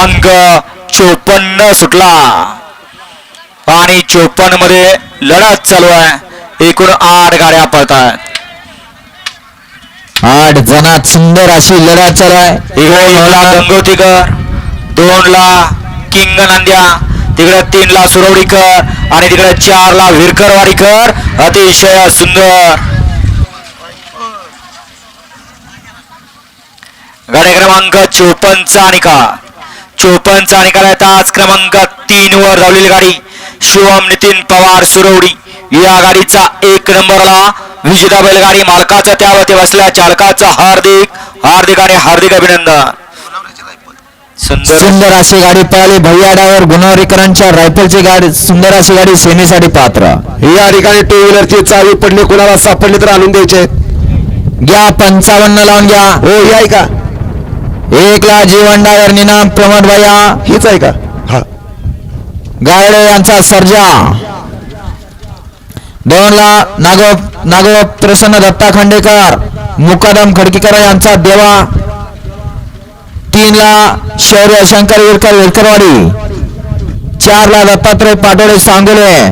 क्रमांक चोपन्न सुटला. आणि चोपन्नमध्ये लढत चालू आहे. एकूण आठ गाड्या पळतात आठ जणात सुंदर अशी लढत चालू आहे. इकडे गंगोतीकर दोन ला किंग नांद्या तिकडे तीन ला सुरवडीकर आणि तिकडे चार ला विरकर वाडीकर अतिशय सुंदर. गाडी क्रमांक चोपन्नचा निकाल. चोपन्नचा निकाल आहे. तास क्रमांक तीन वर धावलेली गाडी. शिवम नितीन पवार सुरवडी या गाडीचा एक नंबरला विजेता बैलगाडी मालकाच्या त्यावरती बसल्या. चालकाचं हार्दिक हार्दिक आणि हार्दिक अभिनंदन. सुंदर सुंदर अशी गाडी पळाली. भैया डायव्हर गुणवरीकरांच्या रायफलची गाडी सुंदर अशी गाडी सेमीसाठी पात्र. या ठिकाणी टू व्हीलरची चावी पडली. कोणाला सापडली तर आणून द्यायचे. घ्या पंचावन्न लावून घ्या. हो का एक ला जीवन डायव्हर निनाम प्रमोद भैया. हीच आहे का? हा. गावडे यांचा सर्जा. दोन ला नागो नागो प्रसन्न दत्ता खांडेकर मुकादम खडकीकर यांचा देवा. तीन ला शौर्य शंकर विरकर विरकरवाडी. चार ला दत्तात्रय पाटोळे सांगोले.